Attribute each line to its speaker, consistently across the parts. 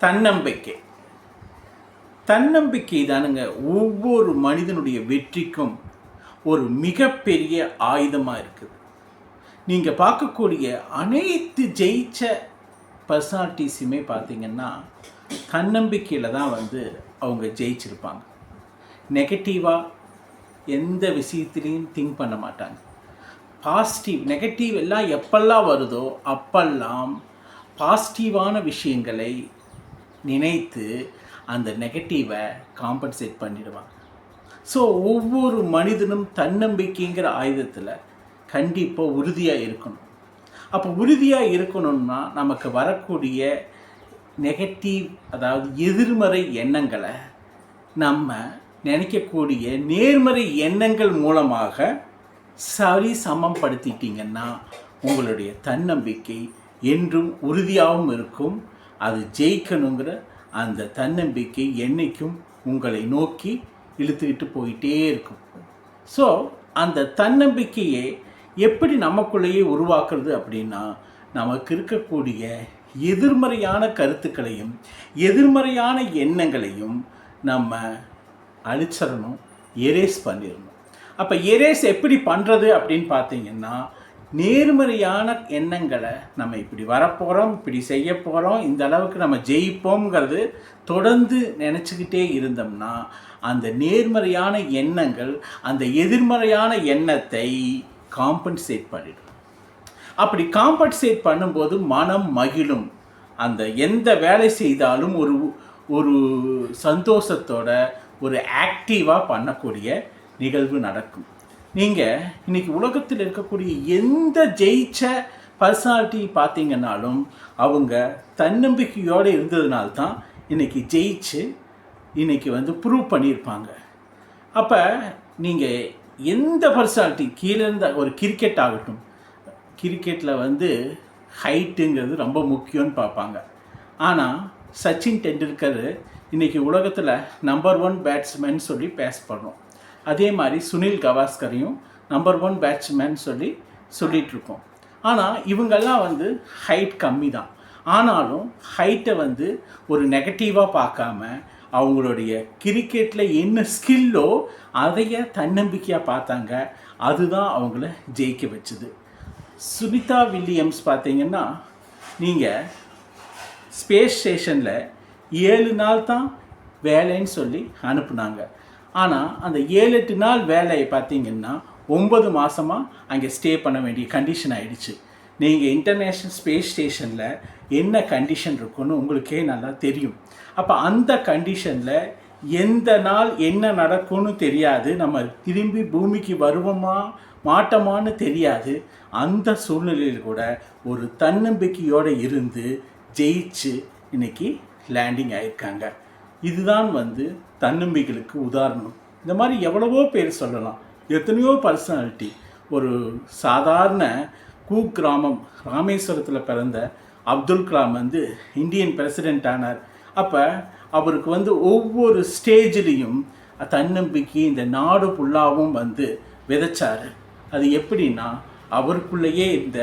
Speaker 1: தன்னம்பிக்கை. தன்னம்பிக்கை தானுங்க ஒவ்வொரு மனிதனுடைய வெற்றிக்கும் ஒரு மிகப்பெரிய ஆயுதமாக இருக்குது. நீங்கள் பார்க்கக்கூடிய அனைத்து ஜெயிச்ச பர்சனாலிட்டிஸுமே பார்த்தீங்கன்னா தன்னம்பிக்கையில் தான் வந்து அவங்க ஜெயிச்சிருப்பாங்க. நெகட்டிவாக எந்த விஷயத்துலையும் திங்க் பண்ண மாட்டாங்க. பாசிட்டிவ் நெகட்டிவ் எல்லாம் எப்பெல்லாம் வருதோ அப்பெல்லாம் பாசிட்டிவான விஷயங்களை நினைத்து அந்த நெகட்டிவை காம்பன்சேட் பண்ணிடுவாங்க. ஸோ ஒவ்வொரு மனிதனும் தன்னம்பிக்கைங்கிற ஆயுதத்தில் கண்டிப்பாக உறுதியாக இருக்கணும். அப்போ உறுதியாக இருக்கணும்னா நமக்கு வரக்கூடிய நெகட்டிவ் அதாவது எதிர்மறை எண்ணங்களை நம்ம நினைக்கக்கூடிய நேர்மறை எண்ணங்கள் மூலமாக சரி சமப்படுத்திட்டீங்கன்னா உங்களுடைய தன்னம்பிக்கை என்றும் உறுதியாகவும் இருக்கும். அது ஜெயிக்கணுங்கிற அந்த தன்னம்பிக்கை என்றைக்கும் உங்களை நோக்கி இழுத்துக்கிட்டு போயிட்டே இருக்கும். ஸோ அந்த தன்னம்பிக்கையை எப்படி நமக்குள்ளேயே உருவாக்குறது அப்படின்னா நமக்கு இருக்கக்கூடிய எதிர்மறையான கருத்துக்களையும் எதிர்மறையான எண்ணங்களையும் நம்ம அழிச்சிடணும் எரேஸ் பண்ணிடணும். அப்போ எரேஸ் எப்படி பண்ணுறது அப்படின்னு பார்த்தீங்கன்னா நேர்மறையான எண்ணங்களை நம்ம இப்படி வரப்போகிறோம் இப்படி செய்ய போகிறோம் இந்த அளவுக்கு நம்ம ஜெயிப்போங்கிறது தொடர்ந்து நினச்சிக்கிட்டே இருந்தோம்னா அந்த நேர்மறையான எண்ணங்கள் அந்த எதிர்மறையான எண்ணத்தை காம்பன்சேட் பண்ணிடும். அப்படி காம்பன்சேட் பண்ணும்போது மனம் மகிழும். அந்த எந்த வேலை செய்தாலும் ஒரு ஒரு சந்தோஷத்தோட ஒரு ஆக்டிவாக பண்ணக்கூடிய நிகழ்வு நடக்கும். நீங்கள் இன்னைக்கு உலகத்தில் இருக்கக்கூடிய எந்த ஜெயிச்ச பர்சனாலிட்டி பார்த்தீங்கன்னாலும் அவங்க தன்னம்பிக்கையோடு இருந்ததுனால தான் இன்னைக்கு ஜெயிச்சு இன்னைக்கு வந்து ப்ரூவ் பண்ணியிருப்பாங்க. அப்போ நீங்கள் எந்த பர்சனாலிட்டி கீழே இருந்த ஒரு கிரிக்கெட் ஆகட்டும் கிரிக்கெட்டில் வந்து ஹைட்டுங்கிறது ரொம்ப முக்கியம்னு பார்ப்பாங்க. ஆனால் சச்சின் டெண்டுல்கர் இன்றைக்கி உலகத்தில் நம்பர் ஒன் பேட்ஸ்மேன் சொல்லி பேசப்படுறோம் அதே மாதிரி சுனில் கவாஸ்கரையும் நம்பர் ஒன் பேட்ஸ்மேன் சொல்லி சொல்லிகிட்ருக்கோம் ஆனால் இவங்கெல்லாம் வந்து ஹைட் கம்மி தான் ஆனாலும் ஹைட்டை வந்து ஒரு நெகட்டிவாக பார்க்காம அவங்களுடைய கிரிக்கெட்டில் என்ன ஸ்கில்லோ அதைய தன்னம்பிக்கையாக பார்த்தாங்க. அதுதான் அவங்கள ஜெயிக்க வச்சுது. சுனிதா வில்லியம்ஸ் பார்த்தீங்கன்னா நீங்கள் ஸ்பேஸ் ஸ்டேஷனில் ஏழு நாள் தான் வேலைன்னு சொல்லி அனுப்புனாங்க. ஆனால் அந்த ஏழு எட்டு நாள் வேலையை பார்த்தீங்கன்னா ஒம்பது மாதமாக அங்கே ஸ்டே பண்ண வேண்டிய கண்டிஷன் ஆகிடுச்சு நீங்கள் இன்டர்நேஷ்னல் ஸ்பேஸ் ஸ்டேஷனில் என்ன கண்டிஷன் இருக்குன்னு உங்களுக்கே நல்லா தெரியும். அப்போ அந்த கண்டிஷனில் எந்த நாள் என்ன நடக்கும்னு தெரியாது. நம்ம திரும்பி பூமிக்கு வருவோமா மாட்டோமான்னு தெரியாது. அந்த சூழ்நிலையில் கூட ஒரு தன்னம்பிக்கையோடு இருந்து ஜெயிச்சு இன்னைக்கு லேண்டிங் ஆகியிருக்காங்க இதுதான் வந்து தன்னம்பிக்கைகளுக்கு உதாரணம். இந்த மாதிரி எவ்வளவோ பேர் சொல்லலாம். எத்தனையோ பர்சனாலிட்டி ஒரு சாதாரண கூ கிராமம் ராமேஸ்வரத்தில் பிறந்த அப்துல் கலாம் வந்து இந்தியன் பிரசிடென்ட் ஆனார். அப்போ அவருக்கு வந்து ஒவ்வொரு ஸ்டேஜ்லேயும் தன்னம்பிக்கை இந்த நாடு ஃபுல்லாகவும் வந்து விதைச்சார். அது எப்படின்னா அவருக்குள்ளேயே இந்த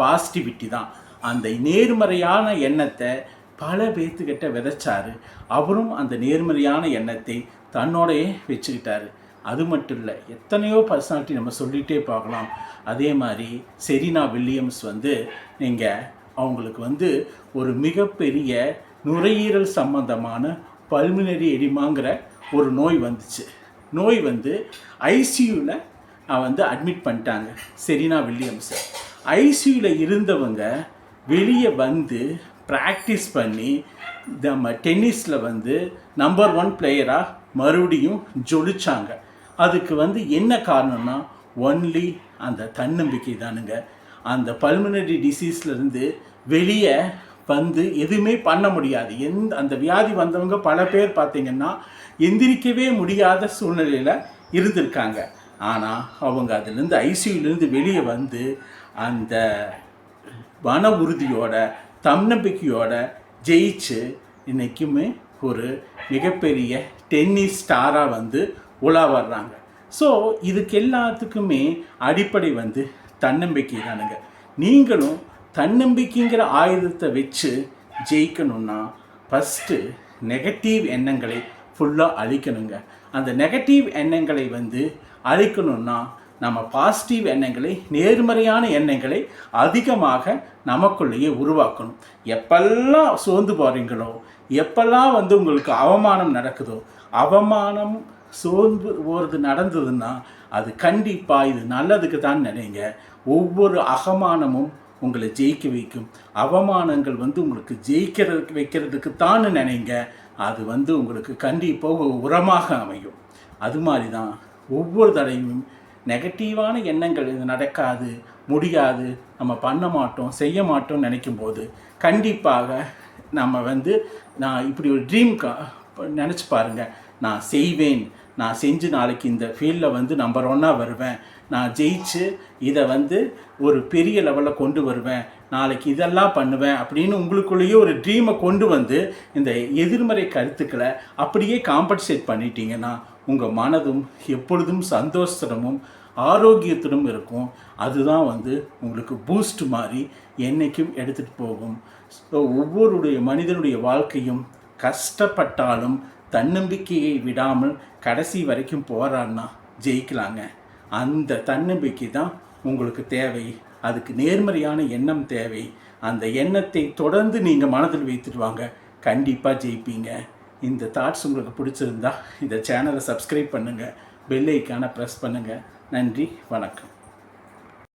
Speaker 1: பாசிட்டிவிட்டி தான். அந்த நேர்மறையான எண்ணத்தை பல பேர்த்துக்கிட்ட விதைச்சாரு. அவரும் அந்த நேர்மறையான எண்ணத்தை தன்னோடையே வச்சுக்கிட்டாரு. அது மட்டும் இல்லை எத்தனையோ பர்சனாலிட்டி நம்ம சொல்லிகிட்டே பார்க்கலாம். அதே மாதிரி செரினா வில்லியம்ஸ் வந்து நீங்கள் அவங்களுக்கு வந்து ஒரு மிகப்பெரிய நுரையீரல் சம்பந்தமான பல்மினரி எடிமாங்கிற ஒரு நோய் வந்துச்சு. நோய் வந்து ஐசியூவில் வந்து அட்மிட் பண்ணிட்டாங்க செரினா வில்லியம்ஸை. ஐசியூவில் இருந்தவங்க வெளியே வந்து ப்ராக்டிஸ் பண்ணி நம்ம டென்னிஸில் வந்து நம்பர் ஒன் பிளேயராக மறுபடியும் ஜொலிச்சாங்க. அதுக்கு வந்து என்ன காரணம்னா ஒன்லி அந்த தன்னம்பிக்கை தானுங்க. அந்த பல்மனரி டிசீஸ்லேருந்து வெளியே வந்து எதுவுமே பண்ண முடியாது. எந்த அந்த வியாதி வந்தவங்க பல பேர் பார்த்திங்கன்னா எந்திரிக்கவே முடியாத சூழ்நிலையில் இருந்திருக்காங்க. ஆனால் அவங்க அதுலேருந்து ஐசியூலேருந்து வெளியே வந்து அந்த மன உறுதியோட தன்னம்பிக்கையோட ஜெயிச்சு இன்றைக்குமே ஒரு மிகப்பெரிய டென்னிஸ் ஸ்டாராக வந்து உலா வர்றாங்க. ஸோ இதுக்கு எல்லாத்துக்குமே அடிப்படை வந்து தன்னம்பிக்கை தானுங்க. நீங்களும் தன்னம்பிக்கைங்கிற ஆயுதத்தை வச்சு ஜெயிக்கணும்னா ஃபஸ்ட்டு நெகட்டிவ் எண்ணங்களை ஃபுல்லாக அழிக்கணுங்க. அந்த நெகட்டிவ் எண்ணங்களை வந்து அழிக்கணும்னா நம்ம பாசிட்டிவ் எண்ணங்களை நேர்மறையான எண்ணங்களை அதிகமாக நமக்குள்ளேயே உருவாக்கணும். எப்பெல்லாம் சோர்ந்து போகிறீங்களோ எப்பெல்லாம் வந்து உங்களுக்கு அவமானம் நடக்குதோ அவமானம் சோர்ந்து போகிறது நடந்ததுன்னா அது கண்டிப்பாக இது நல்லதுக்கு தான் நினைங்க. ஒவ்வொரு அகமானமும் உங்களை ஜெயிக்க வைக்கும். அவமானங்கள் வந்து உங்களுக்கு ஜெயிக்கிறதுக்கு வைக்கிறதுக்கு தான் நினைங்க. அது வந்து உங்களுக்கு கண்டிப்பாக உரமாக அமையும். அது மாதிரி தான் ஒவ்வொரு தடையும் நெகட்டிவான எண்ணங்கள் இது நடக்காது முடியாது. நம்ம பண்ண மாட்டோம் செய்ய மாட்டோம்னு நினைக்கும் போது கண்டிப்பாக நம்ம வந்து நான் இப்படி ஒரு ட்ரீம் நினச்சி பாருங்கள் நான் செய்வேன். நான் செஞ்சு நாளைக்கு இந்த ஃபீல்டில் வந்து நம்பர் ஒன்னாக வருவேன். நான் ஜெயிச்சு இதை வந்து ஒரு பெரிய லெவலில் கொண்டு வருவேன். நாளைக்கு இதெல்லாம் பண்ணுவேன் அப்படின்னு உங்களுக்குள்ளேயே ஒரு ட்ரீமை கொண்டு வந்து இந்த எதிர்மறை கருத்துக்களை அப்படியே காம்பன்சேட் பண்ணிட்டீங்கன்னா உங்கள் மனதும் எப்பொழுதும் சந்தோஷமும் ஆரோக்கியத்துடன் இருக்கும். அதுதான் வந்து உங்களுக்கு பூஸ்ட் மாதிரி என்றைக்கும் எடுத்துகிட்டு போகும். ஸோ ஒவ்வொருடைய மனிதனுடைய வாழ்க்கையும் கஷ்டப்பட்டாலும் தன்னம்பிக்கையை விடாமல் கடைசி வரைக்கும் போராடினா ஜெயிக்கலாங்க. அந்த தன்னம்பிக்கை தான் உங்களுக்கு தேவை. அதுக்கு நேர்மறையான எண்ணம் தேவை. அந்த எண்ணத்தை தொடர்ந்து நீங்கள் மனதில் வைத்துட்டு வாங்க. கண்டிப்பாக ஜெயிப்பீங்க. இந்த தாட்ஸ் உங்களுக்கு பிடிச்சிருந்தா இந்த சேனலை சப்ஸ்கிரைப் பண்ணுங்கள் பெல் ஐக்கானை ப்ரெஸ் பண்ணுங்கள் நன்றி வணக்கம்.